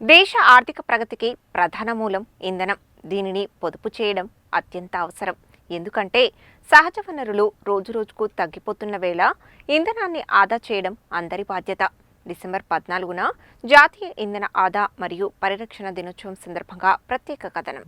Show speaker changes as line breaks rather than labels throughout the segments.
దేశ ఆర్థిక ప్రగతికి ప్రధాన మూలం ఇంధనం. దీనిని పొదుపు చేయడం అత్యంత అవసరం. ఎందుకంటే సహజ వనరులు రోజురోజుకు తగ్గిపోతున్న వేళ ఇంధనాన్ని ఆదా చేయడం అందరి బాధ్యత. డిసెంబర్ పద్నాలుగున జాతీయ ఇంధన ఆదా మరియు పరిరక్షణ దినోత్సవం సందర్భంగా ప్రత్యేక కథనం.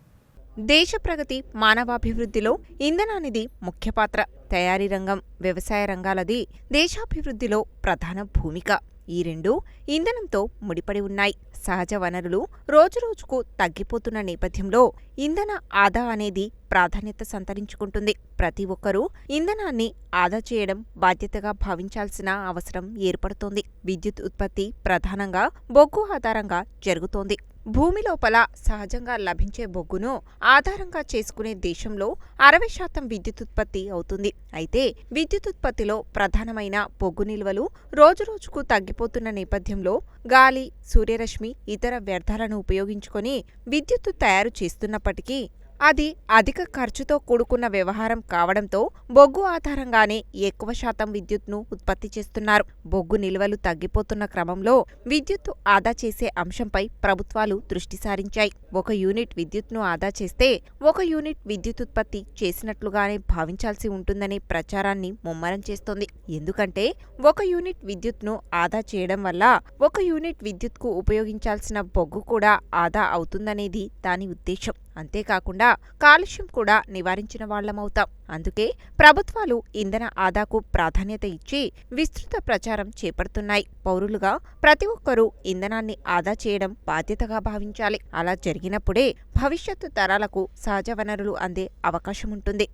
దేశ ప్రగతి మానవాభివృద్ధిలో ఇంధనానిది ముఖ్య పాత్ర. తయారీ రంగం వ్యవసాయ రంగాలది దేశాభివృద్ధిలో ప్రధాన భూమిక. ఈ రెండు ఇంధనంతో ముడిపడి ఉన్నాయి. సహజ వనరులు రోజురోజుకు తగ్గిపోతున్న నేపథ్యంలో ఇంధన ఆదా అనేది ప్రాధాన్యత సంతరించుకుంటుంది. ప్రతి ఒక్కరూ ఇంధనాన్ని ఆదా చేయడం బాధ్యతగా భావించాల్సిన అవసరం ఏర్పడుతోంది. విద్యుత్ ఉత్పత్తి ప్రధానంగా బొగ్గు ఆధారంగా జరుగుతోంది. భూమి లోపల సహజంగా లభించే బొగ్గును ఆధారంగా చేసుకునే దేశంలో అరవై శాతం విద్యుత్ ఉత్పత్తి అవుతుంది. అయితే విద్యుత్ ఉత్పత్తిలో ప్రధానమైన బొగ్గు నిల్వలు రోజురోజుకు తగ్గిపోతున్న నేపథ్యంలో గాలి సూర్యరశ్మి ఇతర వ్యర్థాలను ఉపయోగించుకొని విద్యుత్తు తయారు చేస్తున్నప్పటికీ అది అధిక ఖర్చుతో కూడుకున్న వ్యవహారం కావడంతో బొగ్గు ఆధారంగానే ఎక్కువ శాతం విద్యుత్ను ఉత్పత్తి చేస్తున్నారు. బొగ్గు నిల్వలు తగ్గిపోతున్న క్రమంలో విద్యుత్తు ఆదా చేసే అంశంపై ప్రభుత్వాలు దృష్టి సారించాయి. ఒక యూనిట్ విద్యుత్ను ఆదా చేస్తే ఒక యూనిట్ విద్యుత్ ఉత్పత్తి చేసినట్లుగానే భావించాల్సి ఉంటుందనే ప్రచారాన్ని ముమ్మరం చేస్తోంది. ఎందుకంటే ఒక యూనిట్ విద్యుత్ను ఆదా చేయడం వల్ల ఒక యూనిట్ విద్యుత్కు ఉపయోగించాల్సిన బొగ్గు కూడా ఆదా అవుతుందనేది దాని ఉద్దేశం. అంతేకాకుండా కాలుష్యం కూడా నివారించిన వాళ్ళమవుతాం అందుకే ప్రభుత్వాలు ఇంధన ఆదాకు ప్రాధాన్యత ఇచ్చి విస్తృత ప్రచారం చేపడుతున్నాయి. పౌరులుగా ప్రతి ఒక్కరూ ఇంధనాన్ని ఆదా చేయడం బాధ్యతగా భావించాలి. అలా జరిగినప్పుడే భవిష్యత్తు తరాలకు సహజ వనరులు అందే అవకాశం ఉంటుంది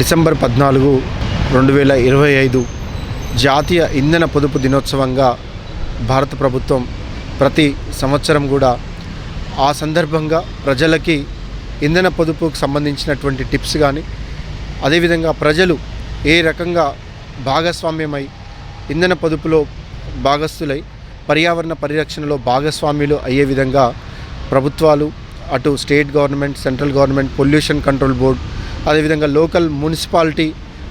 డిసెంబర్ పద్నాలుగు రెండు వేల ఇరవై ఐదు జాతీయ ఇంధన పొదుపు దినోత్సవంగా భారత ప్రభుత్వం ప్రతి సంవత్సరం కూడా ఆ సందర్భంగా ప్రజలకి ఇంధన పొదుపుకు సంబంధించినటువంటి టిప్స్ కానీ అదేవిధంగా ప్రజలు ఏ రకంగా భాగస్వామ్యమై ఇంధన పొదుపులో భాగస్థులై పర్యావరణ పరిరక్షణలో భాగస్వామ్యులు అయ్యే విధంగా ప్రభుత్వాలు అటు state government central government pollution control board అదేవిధంగా లోకల్ మున్సిపాలిటీ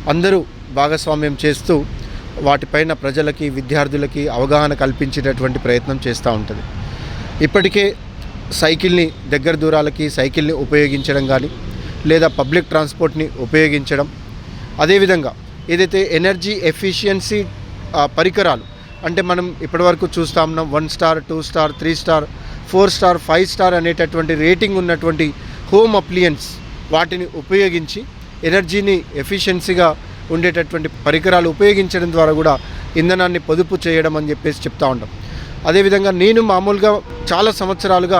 అందరూ భాగస్వామ్యం చేస్తూ వాటిపైన ప్రజలకి విద్యార్థులకి అవగాహన కల్పించేటటువంటి ప్రయత్నం చేస్తూ ఉంటుంది. ఇప్పటికే సైకిల్ని దగ్గర దూరాలకి సైకిల్ని ఉపయోగించడం కానీ లేదా పబ్లిక్ ట్రాన్స్పోర్ట్ని ఉపయోగించడం. అదేవిధంగా ఏదైతే ఎనర్జీ ఎఫిషియన్సీ పరికరాలు అంటే మనం ఇప్పటివరకు చూస్తా ఉన్నాం one star two star three star four star five star అనేటటువంటి రేటింగ్ ఉన్నటువంటి హోమ్ అప్లియన్స్ వాటిని ఉపయోగించి ఎనర్జీని ఎఫిషియన్సీగా ఉండేటటువంటి పరికరాలు ఉపయోగించడం ద్వారా కూడా ఇంధనాన్ని పొదుపు చేయడం అని చెప్పేసి చెప్తా ఉంటాం అదేవిధంగా నేను మామూలుగా చాలా సంవత్సరాలుగా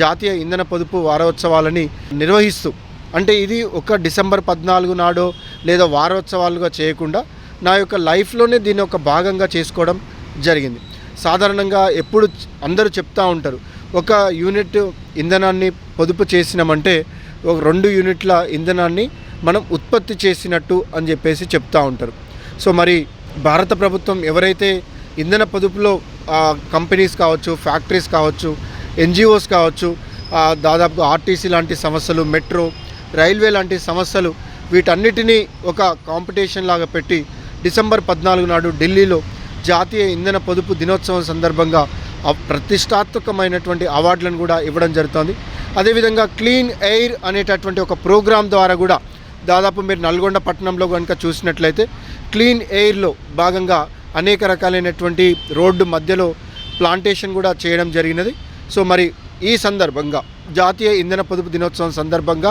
జాతీయ ఇంధన పొదుపు వారోత్సవాలని నిర్వహిస్తూ అంటే ఇది ఒక డిసెంబర్ పద్నాలుగు నాడో లేదా వారోత్సవాలుగా చేయకుండా నా యొక్క లైఫ్లోనే దీన్ని ఒక భాగంగా చేసుకోవడం జరిగింది. సాధారణంగా ఎప్పుడు అందరూ చెప్తూ ఉంటారు ఒక యూనిట్ ఇంధనాన్ని పొదుపు చేసినామంటే ఒక రెండు యూనిట్ల ఇంధనాన్ని మనం ఉత్పత్తి చేసినట్టు అని చెప్పేసి చెప్తూ ఉంటారు. సో మరి భారత ప్రభుత్వం ఎవరైతే ఇంధన పొదుపులో కంపెనీస్ కావచ్చు ఫ్యాక్టరీస్ కావచ్చు ఎన్జిఓస్ కావచ్చు దాదాపు ఆర్టీసీ లాంటి సమస్యలు మెట్రో రైల్వే లాంటి సమస్యలు వీటన్నిటినీ ఒక కాంపిటీషన్ లాగా పెట్టి డిసెంబర్ పద్నాలుగు నాడు ఢిల్లీలో జాతీయ ఇంధన పొదుపు దినోత్సవం సందర్భంగా ఆ ప్రతిష్టాత్మకమైనటువంటి అవార్డులను కూడా ఇవ్వడం జరుగుతుంది. అదేవిధంగా క్లీన్ ఎయిర్ అనేటటువంటి ఒక ప్రోగ్రాం ద్వారా కూడా దాదాపు మీరు నల్గొండ పట్టణంలో కనుక చూసినట్లయితే క్లీన్ ఎయిర్లో భాగంగా అనేక రకాలైనటువంటి రోడ్డు మధ్యలో ప్లాంటేషన్ కూడా చేయడం జరిగినది. సో మరి ఈ సందర్భంగా జాతీయ ఇంధన పొదుపు దినోత్సవం సందర్భంగా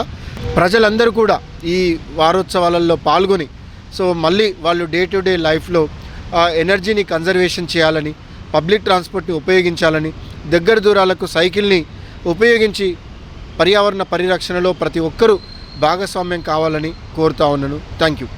ప్రజలందరూ కూడా ఈ వారోత్సవాలలో పాల్గొని సో మళ్ళీ వాళ్ళు డే టు డే లైఫ్లో ఎనర్జీని కన్జర్వేషన్ చేయాలని పబ్లిక్ ట్రాన్స్పోర్ట్ని ఉపయోగించాలని దగ్గర దూరాలకు సైకిల్ని ఉపయోగించి పర్యావరణ పరిరక్షణలో ప్రతి ఒక్కరూ భాగస్వామ్యం కావాలని కోరుతా ఉన్నాను. Thank you.